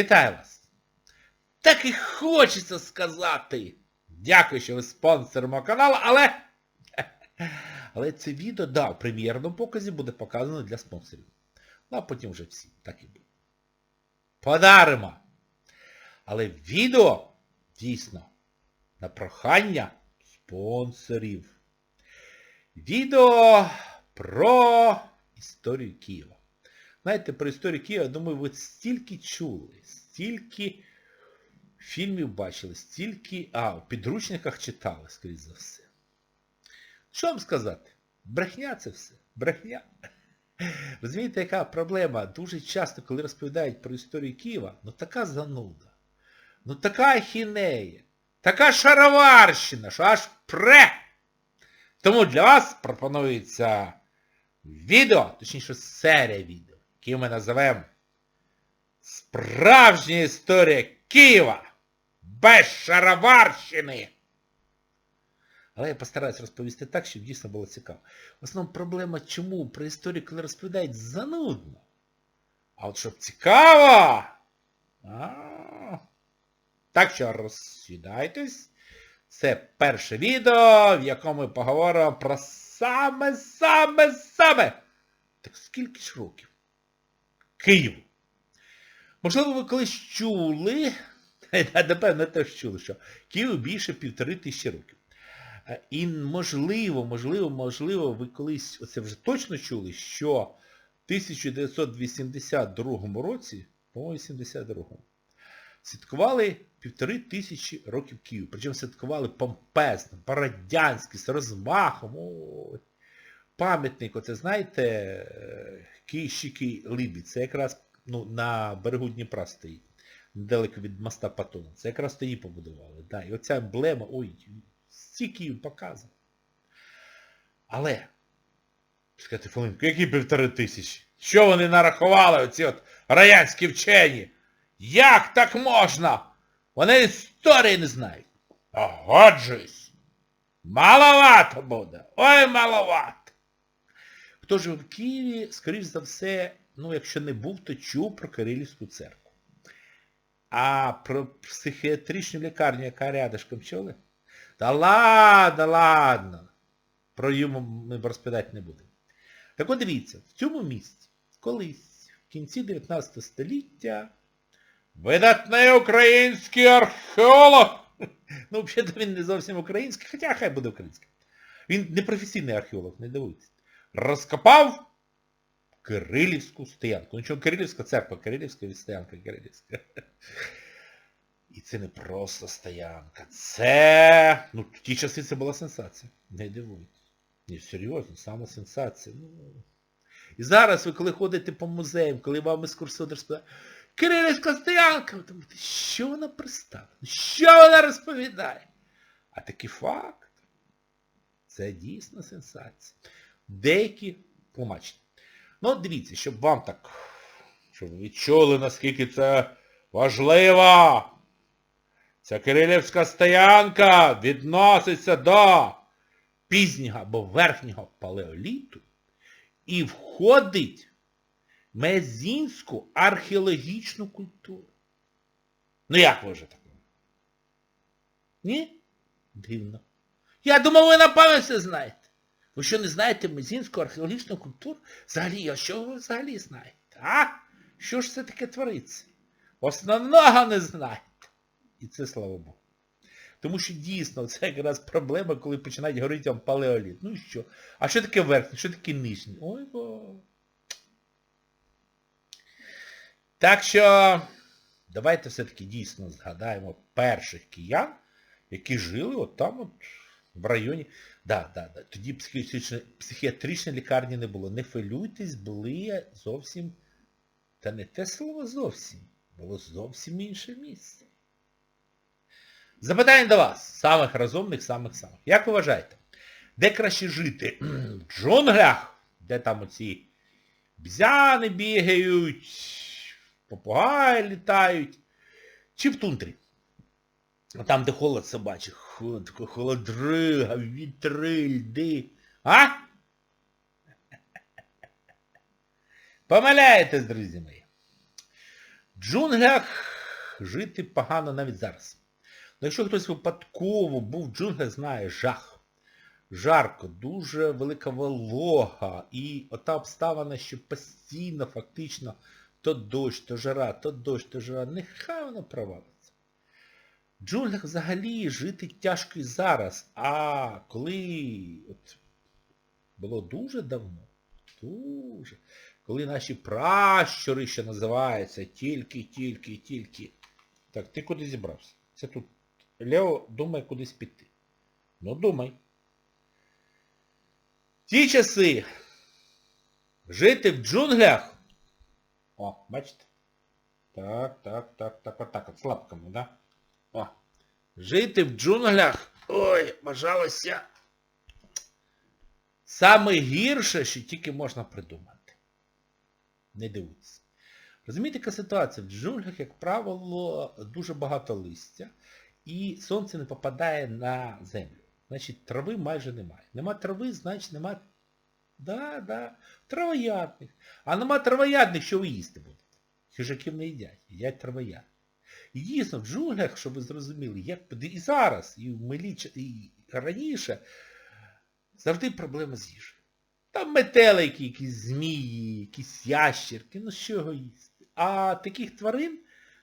Вітаю вас! Так і хочеться сказати. Дякую, що ви спонсор мого каналу, але... Але це відео, да, в прем'єрному показі буде показано для спонсорів. Ну, а потім вже всі. Так і буде. Подаримо! Але відео дійсно на прохання спонсорів. Відео про історію Києва. Знаєте, про історію Києва, я думаю, ви стільки чули, стільки фільмів бачили, стільки... А, в підручниках читали, скоріш за все. Що вам сказати? Брехня це все. Брехня. Розумієте, яка проблема? Дуже часто, коли розповідають про історію Києва, ну така зануда. Ну така ахінея. Така шароварщина, що аж пре. Тому для вас пропонується відео, точніше серія відео, які ми називаємо Справжня історія Києва без шароварщини. Але я постараюсь розповісти так, щоб дійсно було цікаво. В основному проблема чому про історію, коли розповідають, занудно. А от щоб цікаво. А, так що розсідайтесь. Це перше відео, в якому ми поговоримо про саме-саме-саме. Так скільки ж років? Києву. Можливо, ви колись чули, напевно, теж чули, що Києву більше півтори тисячі років. Е, І можливо, можливо, можливо, ви колись, оце вже точно чули, що в 1982 році, по 82-му, святкували півтори тисячі років Києву. Причому святкували помпезно, по-радянськи, з розмахом. Ой. Пам'ятник, оце знаєте, е, Київщики Либі. Це якраз ну, на берегу Дніпра стоїть. Недалеко від моста Патона. Це якраз тоді побудували. Да. І оця емблема, ой, стільки їм показано. Але, сказати, Фоменко, які півтори тисячі? Що вони нарахували, оці от радянські вчені? Як так можна? Вони історії не знають. Погоджуюсь. Маловато буде. Ой, маловато. Хто ж в Києві, скоріш за все, ну, якщо не був, то чув про Кирилівську церкву. А про психіатричну лікарню, яка рядышком чули? Та ладно, ладно. Про йому ми розповідати не будемо. Так от дивіться, в цьому місці, колись, в кінці 19 століття, видатний український археолог. Ну, взагалі він не зовсім український, хоча хай буде український. Він не професійний археолог, не дивуйтесь. Розкопав Кирилівську стоянку. Ну чого Кирилівська церква, Кирилівська від стоянка Кирилівська. І це не просто стоянка. Це... Ну, в ті часи це була сенсація. Не дивуйтесь. Ні, серйозно, саме сенсація. Ну... І зараз ви коли ходите по музеям, коли вам екскурсовод розповідає, Кирилівська стоянка, ви думаєте, що вона представила? Що вона розповідає? А такий факт. Це дійсно сенсація. Деякі тлумачні. Ну, дивіться, щоб вам так, щоб ви відчули, наскільки це важливо. Ця Кирилівська стоянка відноситься до пізнього або верхнього палеоліту і входить в мезінську археологічну культуру. Ну як ви вже так? Ні? Дивно. Я думав, ви на пам'ять все знаєте. Ви що не знаєте мезінську археологічну культуру? Взагалі, а що ви взагалі знаєте? А? Що ж це таке твориться? Основного не знаєте. І це слава Богу. Тому що дійсно це якраз проблема, коли починають говорити вам палеоліт. Ну і що? А що таке верхній, що таке нижній? Ой бо. Так що давайте все-таки дійсно згадаємо перших киян, які жили от там от в районі. Да, да, да. Тоді психіатричної лікарні не було. Не хвилюйтесь, були зовсім... Та не те слово зовсім. Було зовсім інше місце. Запитання до вас, самих розумних, самих-самих. Як ви вважаєте, де краще жити? В джунглях, де там оці бзяни бігають, попугаї літають, чи в тундрі? Там, де холод собачий, холодрига, вітри, льди. А? Помиляєтесь, друзі мої. В джунглях жити погано навіть зараз. Ну, якщо хтось випадково був в джунглях, знає жах. Жарко, дуже велика волога. І ота обставина, що постійно, фактично, то дощ, то жара, то дощ, то жара, нехай воно провалиться. В джунглях взагалі жити тяжко і зараз. А коли от, було дуже давно, дуже, коли наші пращури, що називаються, тільки, тільки, тільки. Так, ти куди зібрався? Це тут. Лео думає кудись піти. Ну думай. Ті часи жити в джунглях. О, бачите? Так, так, так, так, отак, от, з лапками, да? О. Жити в джунглях. Ой, бажалося. Саме гірше, що тільки можна придумати. Не дивуйтесь. Розумієте, яка ситуація? В джунглях, як правило, дуже багато листя, і сонце не попадає на землю. Значить, трави майже немає. Нема трави, значить нема... Да, да, травоядних. А нема травоядних, що ви їсти будете? Хижаків не їдять, їдять травоядних. І дійсно, в джунглях, щоб ви зрозуміли, як і зараз, і в милі, і раніше, завжди проблема з їжею. Там метелики, якісь змії, якісь ящерки, ну що його їсти. А таких тварин,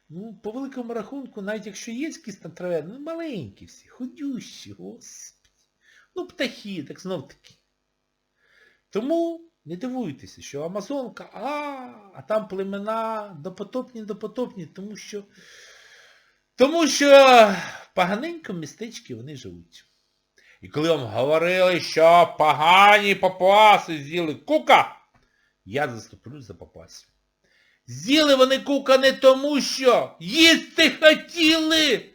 ну, по великому рахунку, навіть якщо є якісь там трави, ну маленькі всі, худющі, господи. Ну, птахи, так знов таки. Тому не дивуйтеся, що Амазонка, а, а там племена допотопні, допотопні, тому що тому що в поганенькому містечці вони живуть. І коли вам говорили, що погані папуаси з'їли кука, я заступлюсь за папасів. З'їли вони кука не тому, що їсти хотіли.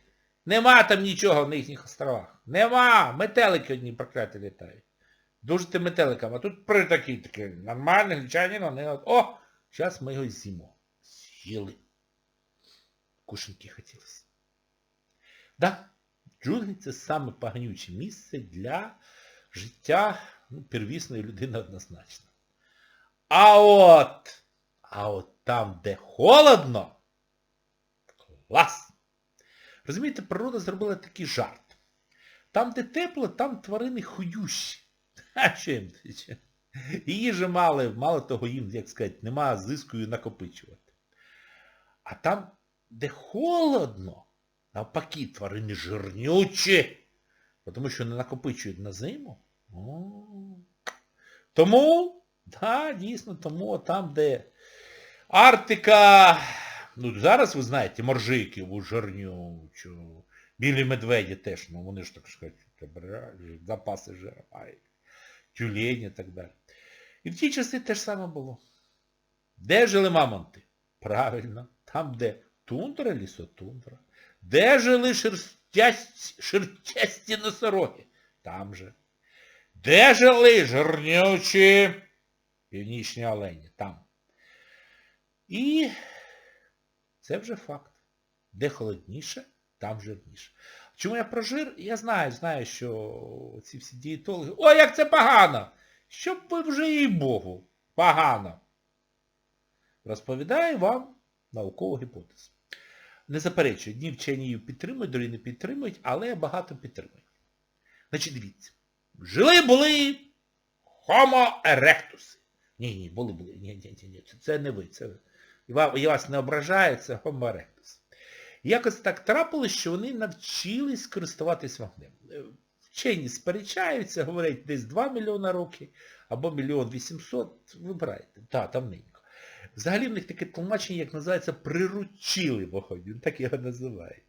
Нема там нічого на їхніх островах. Нема. Метелики одні прокляті літають. Дуже ти метеликам. А тут при такій такі нормальний глічанин, вони от, о, зараз ми його з'їмо. З'їли. Кушеньки хотілося. Да, джунглі це саме поганюче місце для життя ну, первісної людини однозначно. А от, а от там, де холодно, клас! Розумієте, природа зробила такий жарт. Там, де тепло, там тварини хующі. А що їм? Їжі мало, мало того їм, як сказати, нема зискою накопичувати. А там, де холодно, навпаки, тварини жирнючі, тому що не накопичують на зиму. О. Тому, да, дійсно, тому там, де Арктика, ну зараз ви знаєте, моржики у жирнючу, білі медведі теж, ну вони ж так сказати, запаси жира мають тюлені і так далі. І в ті часи те ж саме було. Де жили мамонти? Правильно, там, де тундра, лісотундра. Де жили шерстясті, шерстясті носороги? Там же. Де жили жирнючі північні олені? Там. І це вже факт. Де холодніше, там жирніше. Чому я про жир? Я знаю, знаю, що ці всі дієтологи... Ой, як це погано! Щоб ви вже їй Богу. Погано. Розповідаю вам наукову гіпотезу. Не заперечую, одні вчені її підтримують, другі не підтримують, але багато підтримують. Значить, дивіться. Жили були Homo erectus. Ні, ні, були були. Ні, ні, ні, ні. Це не ви. Це... Я вас не ображаю, це Homo erectus. Якось так трапилось, що вони навчились користуватись вогнем. Вчені сперечаються, говорять, десь 2 мільйона років, або мільйон 800, вибирайте. Так, там ненько. Взагалі в них таке тлумачення, як називається, приручили вогонь. Так його називає.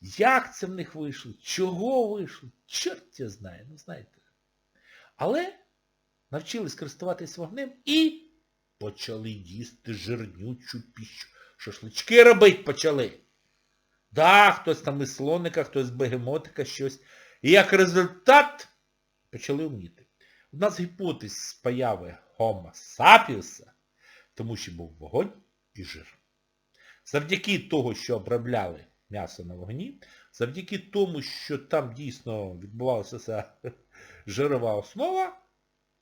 Як це в них вийшло? Чого вийшло? Чорт я знає, ну знаєте. Але навчились користуватись вогнем і почали їсти жирнючу піщу. Шашлички робити почали. Да, хтось там із слоника, хтось з бегемотика, щось. І як результат почали вміти. У нас гіпотез з появи Homo sapiens, тому що був вогонь і жир. Завдяки того, що обробляли м'ясо на вогні, завдяки тому, що там дійсно відбувалася ця жирова основа,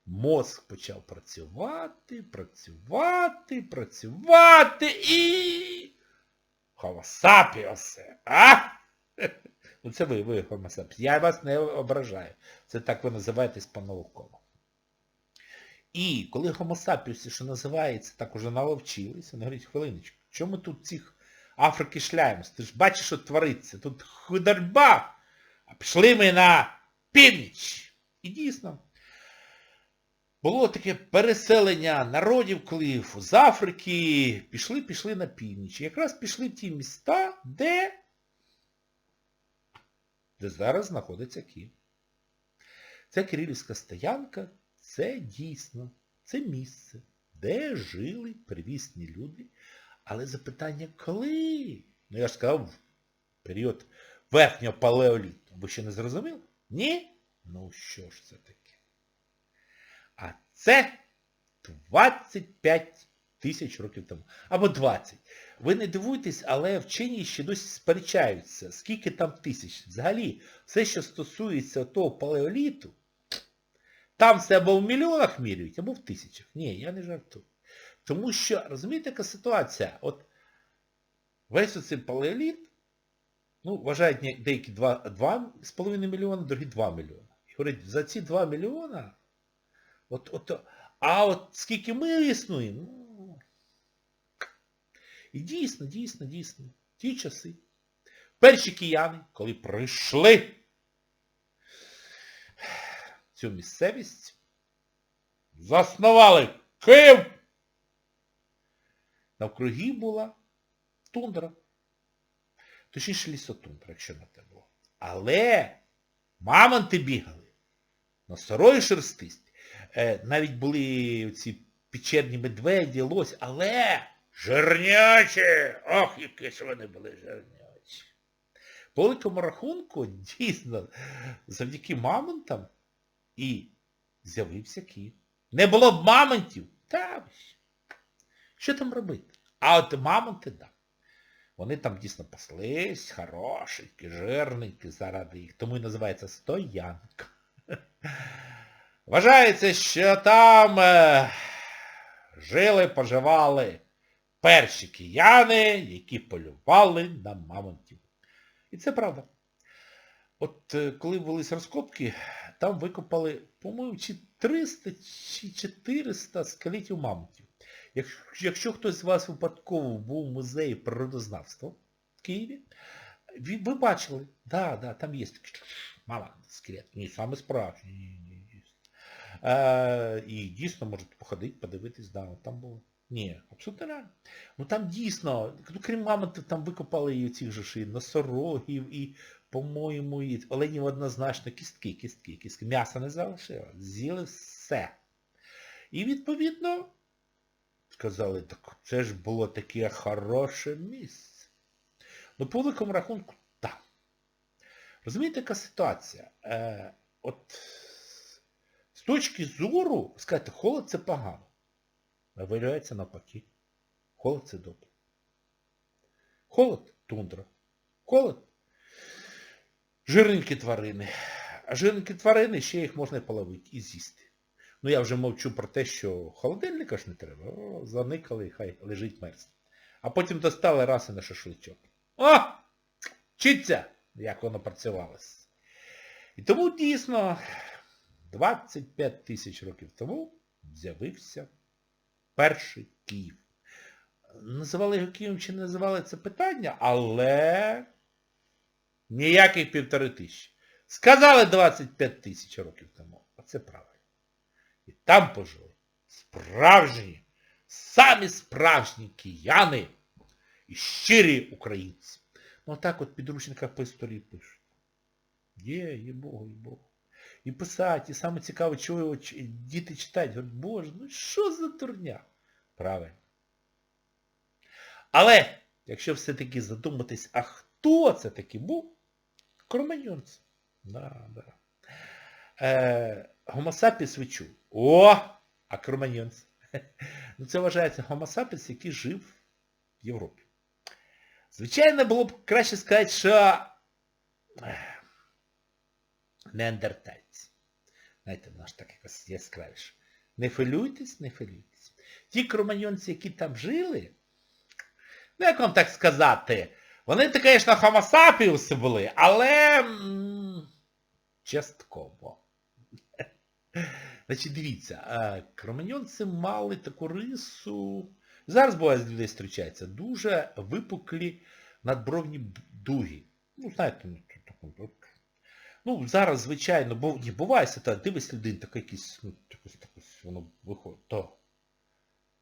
мозк почав працювати, працювати, працювати і Homo а? Ну це ви, ви Homo. Я вас не ображаю. Це так ви називаєтесь по-науковому. І коли Homo що називається, так уже наловчилися, вони говорять, хвилиночку, чому ми тут цих Африки шляємось? Ти ж бачиш, що твориться. Тут худорба. А пішли ми на північ. І дійсно, було таке переселення народів клифу з Африки, пішли, пішли на північ. Якраз пішли в ті міста, де, де зараз знаходиться Київ. Ця Кирилівська стоянка, це дійсно, це місце, де жили первісні люди. Але запитання коли? Ну я ж сказав, період верхнього палеоліту. Ви ще не зрозуміли? Ні? Ну що ж це таке? А це 25 тисяч років тому. Або 20. Ви не дивуйтесь, але вчені ще досі сперечаються, скільки там тисяч. Взагалі, все, що стосується того палеоліту, там все або в мільйонах міряють, або в тисячах. Ні, я не жартую. Тому що, розумієте, яка ситуація? От весь оцей палеоліт, ну, вважають деякі 2,5 мільйона, другі 2 мільйона. І говорять, за ці 2 мільйона, от, от, а от скільки ми існуємо, ну, і дійсно, дійсно, дійсно, ті часи. Перші кияни, коли прийшли цю місцевість, заснували Київ. Навкруги була тундра. Точніше лісотундра, якщо на те було. Але мамонти бігали. Носорої шерстисті. Е, навіть були ці печерні медведі, лось, але жирнячі! Ох, які ж вони були жирнячі. По великому рахунку, дійсно, завдяки мамонтам і з'явився Київ. Не було б мамонтів, та що там робити? А от мамонти, да. Вони там дійсно паслись, хорошенькі, жирненькі заради їх. Тому і називається стоянка. Вважається, що там е, жили, поживали перші кияни, які полювали на мамонтів. І це правда. От е, коли велись розкопки, там викопали, по-моєму, чи 300 чи 400 скелетів мамонтів. Якщо, якщо хтось з вас випадково був в музеї природознавства в Києві, ви, бачили, да, да, там є такий мама скелет. Ні, саме справжній. Е, і дійсно можете походити, подивитись, да, там було. Ні, абсолютно реально. Ну там дійсно, ну, крім мамонтів, там викопали і цих же ж і носорогів, і, по-моєму, і оленів однозначно кістки, кістки, кістки. М'яса не залишило. З'їли все. І відповідно сказали, так це ж було таке хороше місце. Ну, по великому рахунку, так. Розумієте, яка ситуація? Е, от з точки зору, сказати, холод це погано. А виявляється навпаки. Холод це добре. Холод тундра. Холод. Жирненькі тварини. А жирненькі тварини ще їх можна і половити і з'їсти. Ну я вже мовчу про те, що холодильника ж не треба. О, заникали, хай лежить мерзне. А потім достали раз і на шашличок. О! Вчиться, як воно працювалося. І тому дійсно 25 тисяч років тому з'явився перший Київ. Називали його Києвом чи не називали це питання, але ніяких півтори тисячі. Сказали 25 тисяч років тому. А це правильно. І там пожили справжні, самі справжні кияни і щирі українці. Ну так от в підручниках по історії пишуть. Є, є Богу, є Богу. І писать, і саме цікаве, чого його діти читають. Говорять, Боже, ну що за турня? Правильно. Але, якщо все-таки задуматись, а хто це таки був? Кроманьонці. Да, да. Е, sapiens ви чули. О! А кроманьонці. Ну це вважається sapiens, який жив в Європі. Звичайно, було б краще сказати, що ех, неандертальці. Знаєте, воно ж так якось яскравіше. Не хвилюйтесь, не хвилюйтесь. Ті кроманьонці, які там жили, ну як вам так сказати, вони, звісно, хомосапіуси були, але частково. Значить, дивіться, кроманьонці мали таку рису, зараз буває з людей зустрічається, дуже випуклі надбровні дуги. Ну, знаєте, ну, зараз, звичайно, бо, буває ситуація, дивись людина, таке якийсь, ну, якось, якось воно виходить, то.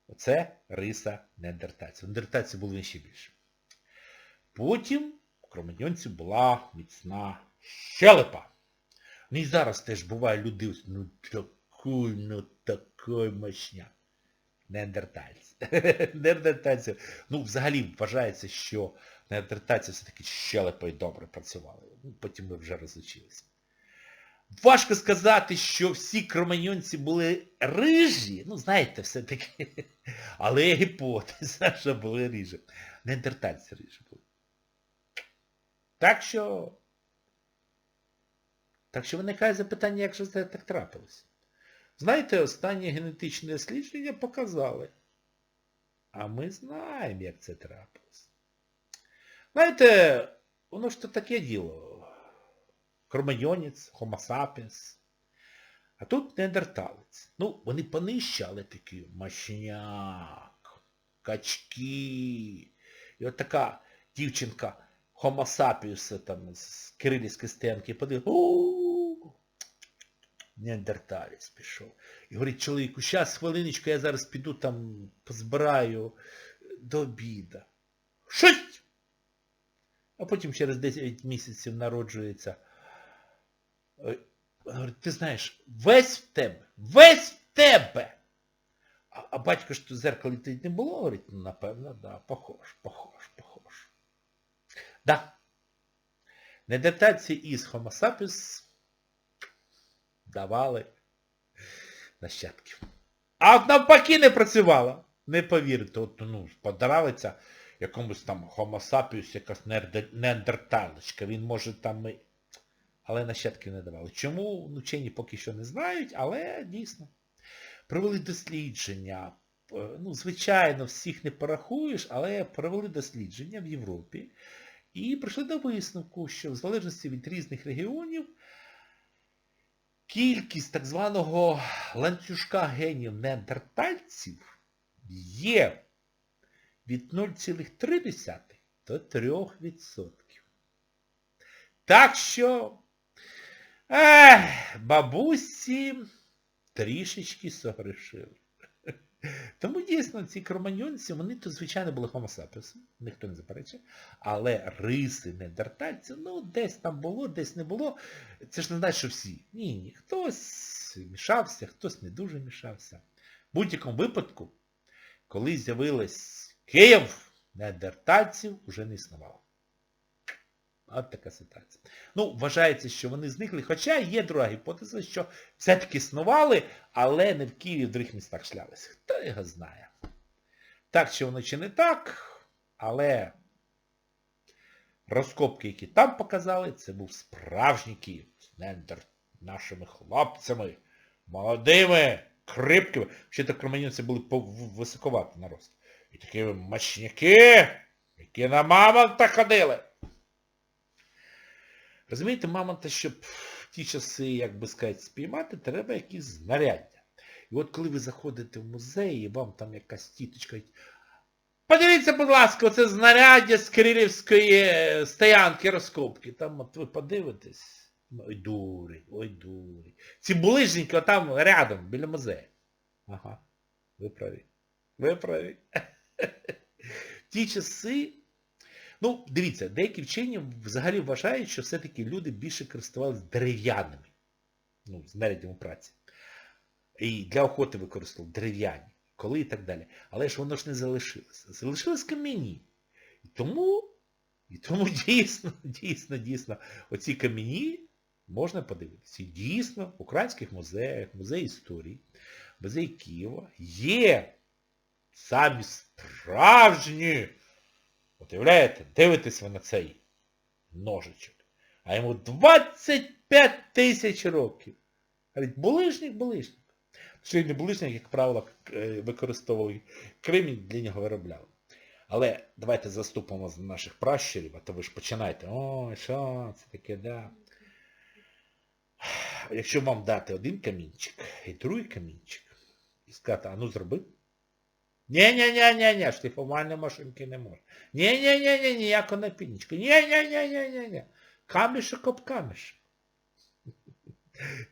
Оце риса неандертальців. Неандертальців були ще більше. Потім кроманьонців була міцна щелепа. Ну і зараз теж буває люди, ну такий, ну такий мощня. Неандертальці. Неандертальці. Ну, взагалі вважається, що неандертальці все-таки щелепою добре працювали. Ну, потім ми вже розлучилися. Важко сказати, що всі кроманьонці були рижі. Ну, знаєте, все-таки. Але гіпотеза, що були рижі. Неандертальці рижі були. Так що... Так що виникає запитання, як же це так трапилося. Знаєте, останні генетичні дослідження показали. А ми знаємо, як це трапилося. Знаєте, воно ж то таке діло. Кроманьонець, хомосапіс. А тут неандерталець. Ну, вони понижче, але такі мощняк, качки. І от така дівчинка хомосапіуса там з кирилівської стенки подивилась. «У, Неандерталець пішов. І говорить чоловіку, щас, хвилиночку, я зараз піду там позбираю до обіда. Щось! А потім через 10 місяців народжується. Е, Говорить, ти знаєш, весь в тебе, весь в тебе. А, а батько ж тут зеркалі тоді не було, говорить, ну, напевно, да, похож, похож, похож. Да. Недетації із Homo sapiens давали нащадків. А от навпаки не працювала. Не повірите, от, ну, подравиться якомусь там sapiens, якась неандер- неандерталочка. Він може там і... Але нащадків не давали. Чому? Ну, вчені поки що не знають, але дійсно. Провели дослідження. Е, Ну, звичайно, всіх не порахуєш, але провели дослідження в Європі. І прийшли до висновку, що в залежності від різних регіонів кількість так званого ланцюжка генів неандертальців є від 0,3 до 3%. Так що, ех, бабусі трішечки согрешили. Тому дійсно ці кроманьонці, вони то, звичайно, були хомосапіуси, ніхто не заперечує, але риси неандертальців, ну, десь там було, десь не було. Це ж не значить, що всі. Ні, ні. Хтось мішався, хтось не дуже мішався. В будь-якому випадку, коли з'явилась Київ, неандертальців вже не існувало. От така ситуація. Ну, вважається, що вони зникли, хоча є друга гіпотеза, що все-таки існували, але не в Києві, в других містах шлялися. Хто його знає. Так чи воно чи не так, але розкопки, які там показали, це був справжній Київ. Нендер нашими хлопцями, молодими, крипкими. Ще так кроманівці були високоваті на рост. І такі мощняки, які на мамонта ходили. Розумієте, мамонта, щоб в ті часи, як би сказати, спіймати, треба якісь знаряддя. І от коли ви заходите в музей, і вам там якась тіточка, подивіться, будь ласка, оце знаряддя з Кирилівської е, стоянки розкопки. Там от ви подивитесь. Ой, дурень, ой, дурень. Ці булижники отам рядом, біля музею. Ага, ви праві. Ви праві. Ті часи Ну, дивіться, деякі вчені взагалі вважають, що все-таки люди більше користувалися дерев'яними. Ну, знаряддями праці. І для охоти використовували дерев'яні, коли і так далі. Але ж воно ж не залишилося. Залишилось кам'яні. І тому, і тому дійсно, дійсно, дійсно, оці кам'яні можна подивитися. І дійсно, в українських музеях, музеї історії, музей Києва є самі справжні От уявляєте, дивитесь ви на цей ножичок. А йому 25 тисяч років. Говорить, булижник, булижник. Сьогодні булижник, як правило, е, використовував кремінь, для нього виробляли. Але давайте заступимо за наших пращурів, а то ви ж починаєте, ой, що це таке, да. Якщо вам дати один камінчик і другий камінчик, і сказати, а ну зроби. Ні-ні-ні-ні-ні, шліфувальної машинки не може. Ні-ні-ні-ні, ніяко напільничку. Ні-ні-ні-ні-ні. Камішок об камішок.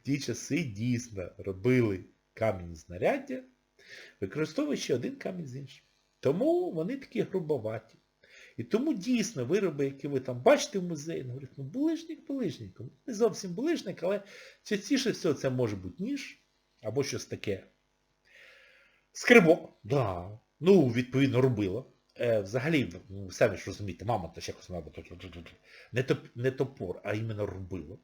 Ті часи дійсно робили камінь знаряддя, використовуючи один камінь з іншим. Тому вони такі грубоваті. І тому дійсно вироби, які ви там бачите в музеї, ну, говорять, ну булижник булижником. Не зовсім булижник, але частіше всього це може бути ніж або щось таке. Скрибок, да. Ну, відповідно, робила. Е, взагалі, ну, самі ж розумієте, мама то ж якось треба не, топ, не топор, а іменно робила.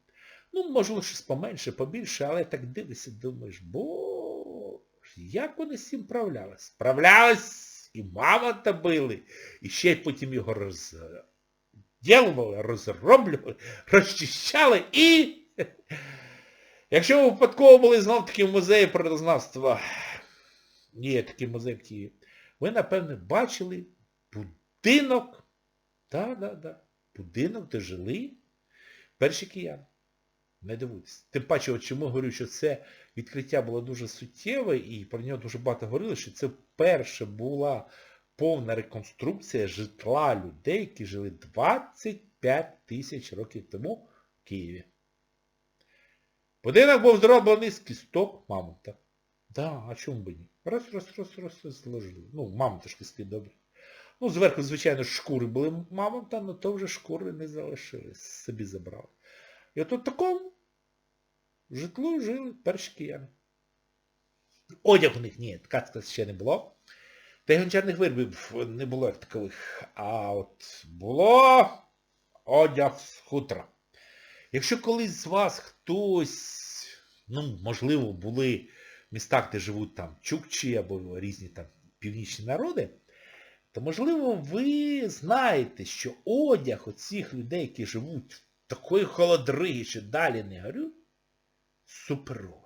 Ну, можливо, щось поменше, побільше, але так дивишся, думаєш, бо як вони з цим справлялись? Справлялись! І мамонта били, і ще й потім його розділували, розроблювали, розчищали і... Якщо ви випадково були знов таки в музеї природознавства, є такий музей в Києві, ви, напевне, бачили будинок, да, да, да, будинок, де жили перші кияни. Не дивуйтесь. Тим паче, от чому говорю, що це відкриття було дуже суттєве, і про нього дуже багато говорили, що це вперше була повна реконструкція житла людей, які жили 25 тисяч років тому в Києві. Будинок був зроблений з кісток мамонта. Да, а чому б ні? Раз, раз, раз, раз, раз зложили. Ну, ж кістки добре. Ну, зверху, звичайно, шкури були мамонта, але то вже шкури не залишились, собі забрали. І от у такому житлу жили перші кияни. Одяг у них ні, ткацька ще не було. Та й гончарних виробів не було як такових. А от було одяг з хутра. Якщо колись з вас хтось, ну, можливо, були містах, де живуть там чукчі або різні там північні народи, то, можливо, ви знаєте, що одяг оцих людей, які живуть в такої холодриги, що далі не горю, суперовий.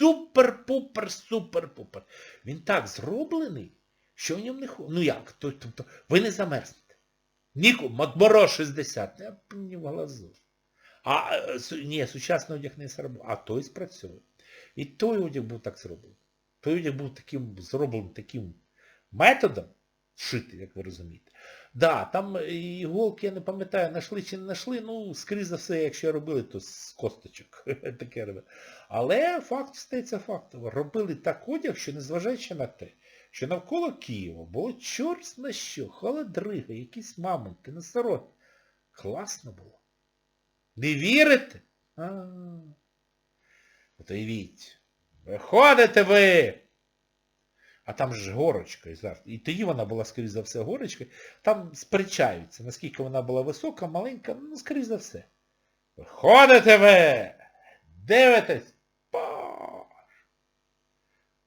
Супер-пупер-супер-пупер. Він так зроблений, що в ньому не ходить. Ну як? Тобто ви не замерзнете. Ніку, мороз 60, не в глазу. А ні, сучасний одяг не зробив, а той спрацьовує. І той одяг був так зроблений. Той одяг був таким зроблений таким методом, шити, як ви розумієте. Да, там іголки, я не пам'ятаю, знайшли чи не знайшли, ну, скрізь за все, якщо робили, то з косточок. Таке робили. Але факт стається фактом. Робили так одяг, що незважаючи на те, що навколо Києва було чорт на що, холодрига, якісь мамонти, носороги. Класно було. Не вірите? А. От. Виходите ви! А там ж горочка. І тоді вона була, скоріш за все, горочка. Там сперечаються, наскільки вона була висока, маленька, ну, скоріш за все. Виходите ви! Дивитесь!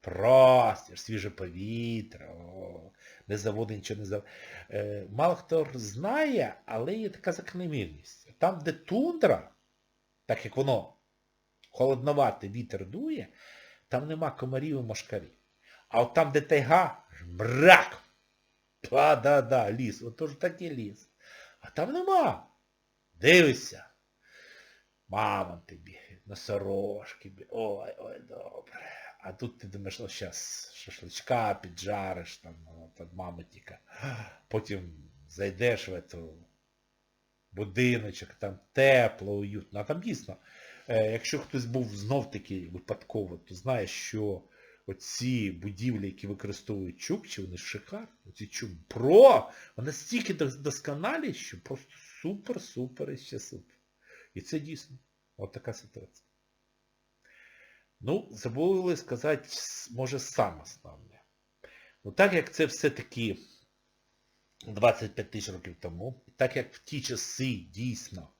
Простір, свіже повітря, о, не заводить нічого не заводить. Е, мало хто знає, але є така закономірність. Там, де тундра, так як воно холодновате вітер дує, там нема комарів і мошкарів. А от там, де тайга, мрак. Та-да-да, ліс. Отож такий ліс. А там нема. Дивися. Мамонти бігають, носорожки. Ой, ой, добре. А тут ти думаєш, ну зараз шашличка піджариш, там, от мамонтика. Потім зайдеш в эту будиночок, там тепло, уютно. А там дійсно, якщо хтось був знов-таки випадково, то знає, що оці будівлі, які використовують чукчі, вони шикарні. Оці чубро, вони стільки досконалі, що просто супер-супер і ще супер. І це дійсно. От така ситуація. Ну, забули сказати, може, саме основне. Ну, так як це все-таки 25 тисяч років тому, так як в ті часи дійсно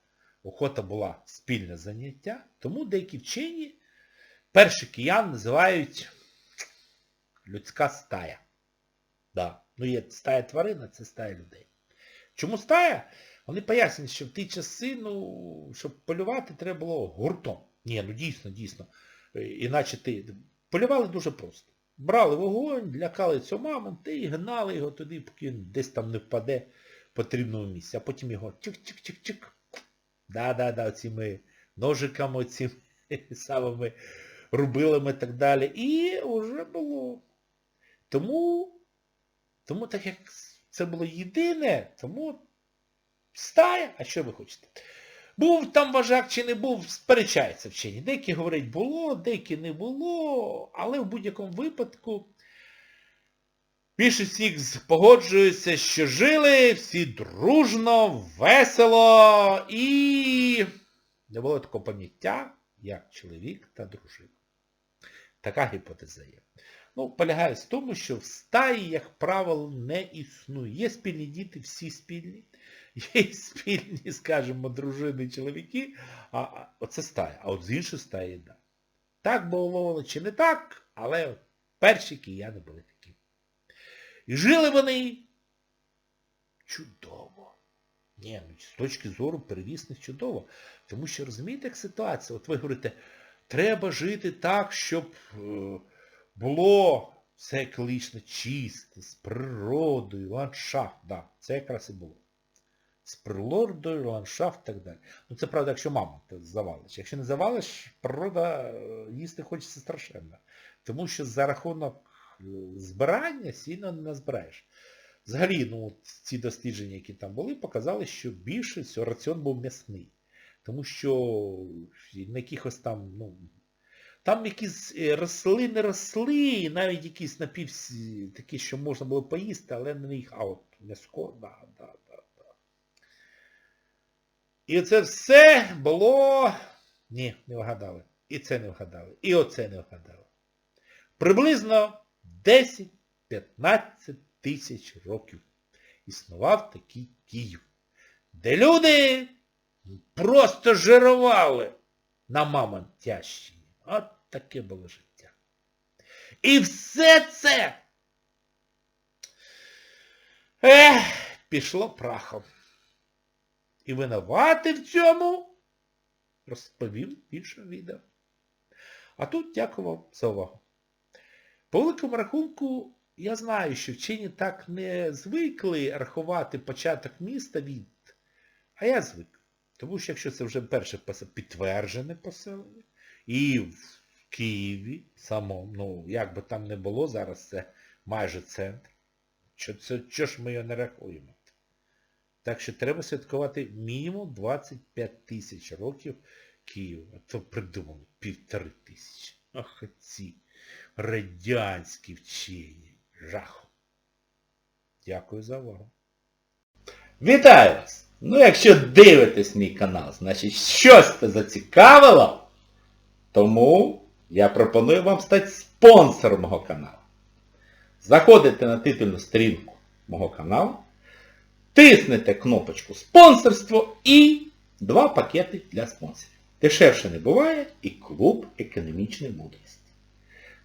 охота була спільне заняття, тому деякі вчені перших киян називають людська стая. Да. Ну є стая тварин, а це стая людей. Чому стая? Вони пояснюють, що в ті часи, ну, щоб полювати, треба було гуртом. Ні, ну дійсно, дійсно. Іначе ти полювали дуже просто. брали вогонь, лякали цього мамонта і гнали його туди, поки він десь там не впаде в потрібному місці. А потім його чик-чик-чик-чик. Да-да-да, цими ножиками, цими самими рубилами і так далі. І вже було. Тому, тому так як це було єдине, тому стая, а що ви хочете? Був там вожак чи не був, сперечається вчені. Деякі говорять було, деякі не було, але в будь-якому випадку більшість їх погоджується, що жили всі дружно, весело і не було такого поняття, як чоловік та дружина. Така гіпотеза є. Ну, полягає в тому, що в стаї, як правило, не існує. Є спільні діти, всі спільні. Є спільні, скажімо, дружини, чоловіки, а, а оце стая. А от з іншої стаї, так. Да. Так було чи не так, але перші кияни були. І жили вони чудово. Ні, ну з точки зору первісних чудово. Тому що розумієте, як ситуація? От ви говорите, треба жити так, щоб е, було все екологічно чисте, з природою, ландшафт. Да, це якраз і було. З природою, ландшафт і так далі. Ну це правда, якщо мама ти завалиш. Якщо не завалиш, природа е, їсти хочеться страшенно. Тому що за рахунок збирання сильно не назбираєш. Взагалі, ну, ці дослідження, які там були, показали, що більше раціон був м'ясний. Тому що на якихось там, ну, там якісь е, рослини росли, навіть якісь напів такі, що можна було поїсти, але не їх, а от м'яско, да, да, да, да. І це все було... Ні, не вгадали. І це не вгадали. І оце не вгадали. Приблизно 10-15 тисяч років існував такий Київ, де люди просто жирували на Мамонтящині. От таке було життя. І все це ех, пішло прахом. І винувати в цьому розповім в відео. А тут дякую вам за увагу. По великому рахунку, я знаю, що вчені так не звикли рахувати початок міста від, а я звик. Тому що якщо це вже перше підтверджене поселення, і в Києві самому, ну, як би там не було, зараз це майже центр, що, це, що ж ми його не рахуємо? Так що треба святкувати мінімум 25 тисяч років Києва. А то придумали півтори тисячі. Ах, ці радянські вчені. Жаху. Дякую за увагу. Вітаю вас! Ну, якщо дивитесь мій канал, значить щось це зацікавило, тому я пропоную вам стати спонсором мого каналу. Заходите на титульну сторінку мого каналу, тиснете кнопочку спонсорство і два пакети для спонсорів. Дешевше не буває і клуб економічної мудрості.